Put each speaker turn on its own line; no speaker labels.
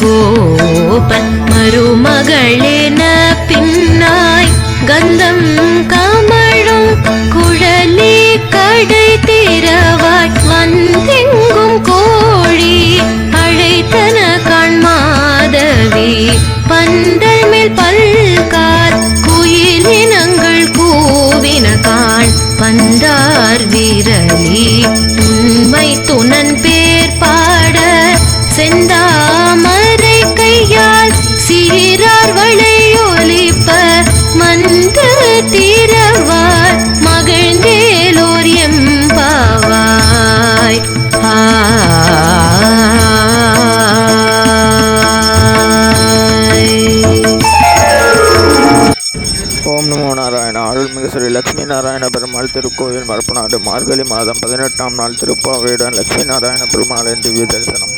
கோபன் மருமகளென பின்னாய் கந்தம் கமழும் குழலி கடை தீரவாய் வந்தெங்கும் கோழி அழைத்தன காண்மாதவி பந்தல் மேல் பல்கார் குயிலினங்கள் கூவின காண் பந்தார் விரலி உன்
ஓம் நமோ நாராயண அருள்மிகு ஸ்ரீ லக்ஷ்மி நாராயண பெருமாள் திருக்கோயில் மரப்பநாடு மார்கழி மாதம் பதினெட்டாம் நாள் திருப்பாவையுடன் லட்சுமி நாராயண பெருமாளின் திவ்ய தரிசனம்.